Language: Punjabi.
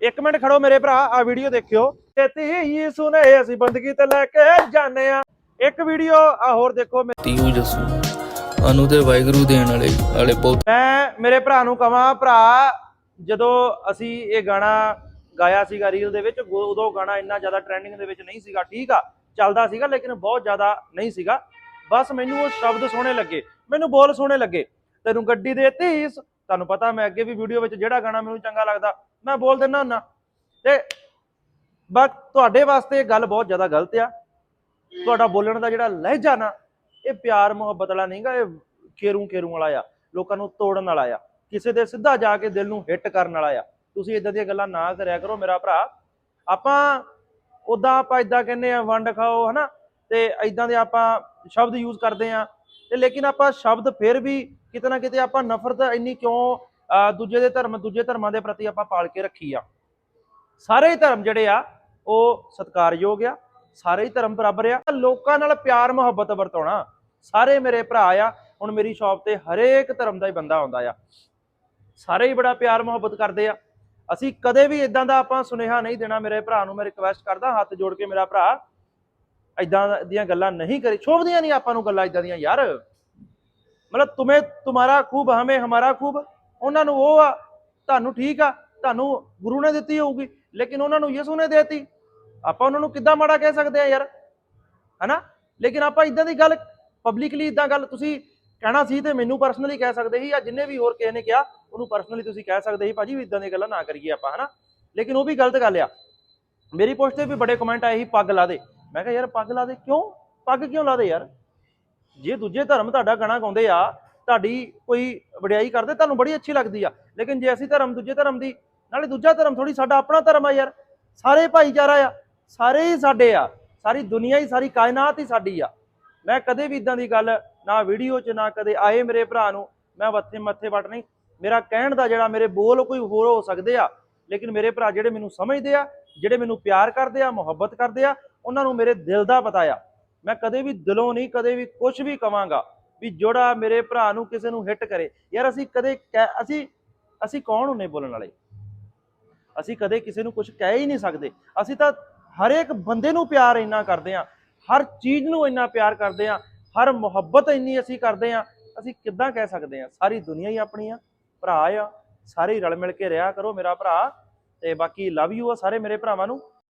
ਇੱਕ ਮਿੰਟ ਖੜੋ ਮੇਰੇ ਭਰਾ ਆ ਵੀਡੀਓ ਦੇਖਿਓ। ਤੇ ਤੀ ਸੁਨੇ ਅਸੀਂ ਬੰਦਗੀ ਤੇ ਲੈ ਕੇ ਜਾਣੇ ਆ ਇੱਕ ਵੀਡੀਓ ਆ ਹੋਰ ਦੇਖੋ ਤੀਊ ਜੱਸੂ ਅਨੂ ਤੇ ਵਾਹਿਗੁਰੂ ਦੇਣ ਵਾਲੇ ਵਾਲੇ ਬਹੁਤ ਮੈਂ ਮੇਰੇ ਭਰਾ ਨੂੰ ਕਹਾਂ ਭਰਾ ਜਦੋਂ ਅਸੀਂ ਇਹ ਗਾਣਾ ਗਾਇਆ ਸੀਗਾ ਰੀਲ ਦੇ ਵਿੱਚ ਉਦੋਂ ਗਾਣਾ ਇੰਨਾ ਜ਼ਿਆਦਾ ਟ੍ਰੈਂਡਿੰਗ ਦੇ ਵਿੱਚ ਨਹੀਂ ਸੀਗਾ ਠੀਕ ਆ ਚੱਲਦਾ ਸੀਗਾ ਲੇਕਿਨ ਬਹੁਤ ਜ਼ਿਆਦਾ ਨਹੀਂ ਸੀਗਾ। ਬਸ ਮੈਨੂੰ ਉਹ ਸ਼ਬਦ ਸੋਹਣੇ ਲੱਗੇ ਮੈਨੂੰ ਬੋਲ ਸੋਹਣੇ ਲੱਗੇ। ਤੈਨੂੰ ਗੱਡੀ ਦੇ ਧੀਸ ਤੁਹਾਨੂੰ ਪਤਾ ਮੈਂ ਅੱਗੇ ਵੀ ਵੀਡੀਓ ਵਿੱਚ ਜਿਹੜਾ ਗਾਣਾ ਮੈਨੂੰ ਚੰਗਾ ਲੱਗਦਾ ਮੈਂ ਬੋਲ ਦਿੰਦਾ ਹੁੰਦਾ। ਤੇ ਬਸ ਤੁਹਾਡੇ ਵਾਸਤੇ ਇਹ ਗੱਲ ਬਹੁਤ ਜ਼ਿਆਦਾ ਗਲਤ ਆ। ਤੁਹਾਡਾ ਬੋਲਣ ਦਾ ਜਿਹੜਾ ਲਹਿਜਾ ਨਾ, ਇਹ ਪਿਆਰ ਮੁਹੱਬਤ ਵਾਲਾ ਨਹੀਂਗਾ, ਇਹ ਖੇਰੂ ਖੇਰੂ ਵਾਲਾ ਆ, ਲੋਕਾਂ ਨੂੰ ਤੋੜਨ ਵਾਲਾ ਆ, ਕਿਸੇ ਦੇ ਸਿੱਧਾ ਜਾ ਕੇ ਦਿਲ ਨੂੰ ਹਿੱਟ ਕਰਨ ਵਾਲਾ ਆ। ਤੁਸੀਂ ਇਦਾਂ ਦੀਆਂ ਗੱਲਾਂ ਨਾ ਕਰਿਆ ਕਰੋ ਮੇਰਾ ਭਰਾ। ਆਪਾਂ ਉਦਾਂ ਆਪਾਂ ਇਦਾਂ ਕਹਿੰਦੇ ਆ, ਵੰਡ ਖਾਓ, ਹਨਾ? ਤੇ ਇਦਾਂ ਦੇ ਆਪਾਂ ਸ਼ਬਦ ਯੂਜ਼ ਕਰਦੇ ਆ। ਤੇ ਲੇਕਿਨ ਆਪਾਂ ਸ਼ਬਦ ਫਿਰ ਵੀ ਕਿਤੇ ਨਾ ਕਿਤੇ ਆਪਾਂ ਨਫ਼ਰਤ ਇੰਨੀ ਕਿਉਂ ਦੂਜੇ ਦੇ ਧਰਮ, ਦੂਜੇ ਧਰਮਾਂ ਦੇ ਪ੍ਰਤੀ ਆਪਾਂ ਪਾਲ ਕੇ ਰੱਖੀ ਆ। ਸਾਰੇ ਹੀ ਧਰਮ ਜਿਹੜੇ ਆ, ਉਹ ਸਤਿਕਾਰਯੋਗ ਆ, ਸਾਰੇ ਹੀ ਧਰਮ ਬਰਾਬਰ ਆ। ਲੋਕਾਂ ਨਾਲ ਪਿਆਰ, ਮੁਹੱਬਤ ਵਰਤਾਉਣਾ, ਸਾਰੇ ਮੇਰੇ ਭਰਾ ਆ, ਹੁਣ ਮੇਰੀ ਸ਼ਾਪ ਤੇ ਹਰੇਕ ਧਰਮ ਦਾ ਹੀ ਬੰਦਾ ਆਉਂਦਾ ਆ। ਸਾਰੇ ਹੀ ਬੜਾ ਪਿਆਰ, ਮੁਹੱਬਤ ਕਰਦੇ ਆ। ਅਸੀਂ ਕਦੇ ਵੀ ਇਦਾਂ ਦਾ ਆਪਾਂ ਸੁਨੇਹਾ ਨਹੀਂ ਦੇਣਾ ਮੇਰੇ ਭਰਾ ਨੂੰ, ਮੈਂ ਰਿਕਵੈਸਟ ਕਰਦਾ ਹੱਥ ਜੋੜ ਕੇ ਮੇਰਾ ਭਰਾ ਇਦਾਂ ਦੀਆਂ ਗੱਲਾਂ ਨਹੀਂ ਕਰੇ, ਸ਼ੋਭਦੀਆਂ ਨਹੀਂ ਆਪਾਂ ਨੂੰ ਗੱਲਾਂ ਇਦਾਂ ਦੀਆਂ, ਯਾਰ। ਮਤਲਬ ਤੁਮੇ, ਤੁਹਾਡਾ ਖੂਬ, ਹਮੇ ਹਮਾਰਾ ਖੂਬ। ਉਹਨਾਂ ਨੂੰ ਉਹ ਆ, ਤੁਹਾਨੂੰ ਠੀਕ ਆ, ਤੁਹਾਨੂੰ ਗੁਰੂ ਨੇ ਦਿੱਤੀ ਹੋਊਗੀ, ਲੇਕਿਨ ਉਹਨਾਂ ਨੂੰ ਯਿਸੂ ਨੇ ਦੇਤੀ। ਆਪਾਂ ਉਹਨਾਂ ਨੂੰ ਕਿੱਦਾਂ ਮਾੜਾ ਕਹਿ ਸਕਦੇ ਆ ਯਾਰ? ਹਨਾ? ਲੇਕਿਨ ਆਪਾਂ ਇਦਾਂ ਦੀ ਗੱਲ ਪਬਲਿਕਲੀ ਇਦਾਂ ਗੱਲ ਤੁਸੀਂ ਕਹਿਣਾ ਸੀ ਤੇ ਮੈਨੂੰ ਪਰਸਨਲੀ ਕਹਿ ਸਕਦੇ ਸੀ, ਜਾਂ ਜਿੰਨੇ ਵੀ ਹੋਰ ਕਿਸੇ ਨੇ ਕਿਹਾ, ਉਹਨੂੰ ਪਰਸਨਲੀ ਤੁਸੀਂ ਕਹਿ ਸਕਦੇ ਸੀ, ਭਾਜੀ ਵੀ ਇਦਾਂ ਦੀਆਂ ਗੱਲਾਂ ਨਾ ਕਰੀਏ ਆਪਾਂ, ਹਨਾ? ਲੇਕਿਨ ਉਹ ਵੀ ਗਲਤ ਗੱਲ ਆ। ਮੇਰੀ ਪੋਸਟ ਤੇ ਵੀ ਬੜੇ ਕਮੈਂਟ ਆਏ ਸੀ, ਪੱਗ ਲਾ ਦੇ। ਮੈਂ ਕਿਹਾ, ਯਾਰ, ਪੱਗ ਲਾ ਦੇ ਕਿਉਂ? ਪੱਗ ਕਿਉਂ ਲਾ ਦੇ ਯਾਰ? ਜੇ ਦੂਜੇ ਧਰਮ ਤੁਹਾਡਾ ਗਾਣਾ ਗਾਉਂਦੇ ਆ ਤੁਹਾਡੀ ਕੋਈ ਵਡਿਆਈ ਕਰਦੇ, ਤੁਹਾਨੂੰ ਬੜੀ ਅੱਛੀ ਲੱਗਦੀ ਆ। ਲੇਕਿਨ ਜੇ ਅਸੀਂ ਧਰਮ, ਦੂਜੇ ਧਰਮ ਦੀ, ਨਾਲੇ ਦੂਜਾ ਧਰਮ ਥੋੜੀ ਸਾਡਾ ਆਪਣਾ ਧਰਮ ਆ ਯਾਰ। ਸਾਰੇ ਭਾਈਚਾਰਾ ਆ, ਸਾਰੇ ਹੀ ਸਾਡੇ ਆ। ਸਾਰੀ ਦੁਨੀਆ ਹੀ, ਸਾਰੀ ਕਾਇਨਾਤ ਹੀ ਸਾਡੀ ਆ। ਮੈਂ ਕਦੇ ਵੀ ਇਦਾਂ ਦੀ ਗੱਲ ਨਾ ਵੀਡੀਓ 'ਚ, ਨਾ ਕਦੇ ਆਏ ਮੇਰੇ ਭਰਾ ਨੂੰ, ਮੈਂ ਵੱਥੇ ਮੱਥੇ ਵੱਟ ਨਹੀਂ। ਮੇਰਾ ਕਹਿਣ ਦਾ ਜਿਹੜਾ ਮੇਰੇ ਬੋਲ ਕੋਈ ਹੋਰ ਹੋ ਸਕਦੇ ਆ, ਲੇਕਿਨ ਮੇਰੇ ਭਰਾ ਜਿਹੜੇ ਮੈਨੂੰ ਸਮਝਦੇ ਆ, ਜਿਹੜੇ ਮੈਨੂੰ ਪਿਆਰ ਕਰਦੇ ਆ, ਮੁਹੱਬਤ ਕਰਦੇ ਆ, ਉਹਨਾਂ ਨੂੰ ਮੇਰੇ ਦਿਲ ਦਾ ਪਤਾ ਆ। ਮੈਂ ਕਦੇ ਵੀ ਦਿਲੋਂ ਨਹੀਂ, ਕਦੇ ਵੀ ਕੁਝ ਵੀ ਕਵਾਂਗਾ। ਵੀ ਜੋੜਾ ਮੇਰੇ ਭਰਾ ਨੂੰ ਕਿਸੇ ਨੂੰ ਹਿੱਟ ਕਰੇ। ਯਾਰ ਅਸੀਂ ਕਦੇ ਕਹਿ- ਅਸੀਂ ਅਸੀਂ ਕੌਣ ਹੁੰਨੇ ਬੋਲਣ ਵਾਲੇ? ਅਸੀਂ ਕਦੇ ਕਿਸੇ ਨੂੰ ਕੁਝ ਕਹਿ ਹੀ ਨਹੀਂ ਸਕਦੇ। ਅਸੀਂ ਤਾਂ ਹਰੇਕ ਬੰਦੇ ਨੂੰ ਪਿਆਰ ਇੰਨਾ ਕਰਦੇ ਆ ਹਰ ਚੀਜ਼ ਨੂੰ ਇੰਨਾ ਪਿਆਰ ਕਰਦੇ ਆ ਹਰ ਮੁਹੱਬਤ ਇੰਨੀ ਅਸੀਂ ਕਰਦੇ ਆ ਅਸੀਂ ਕਿੱਦਾਂ ਕਹਿ ਸਕਦੇ ਆ ਸਾਰੀ ਦੁਨੀਆ ਹੀ ਆਪਣੀ ਆ, ਭਰਾ ਆ, ਸਾਰੇ ਰਲ ਮਿਲ ਕੇ ਰਿਹਾ ਕਰੋ ਮੇਰਾ ਭਰਾ, ਤੇ ਬਾਕੀ ਲਵ ਯੂ ਆ ਸਾਰੇ ਮੇਰੇ ਭਰਾਵਾਂ ਨੂੰ।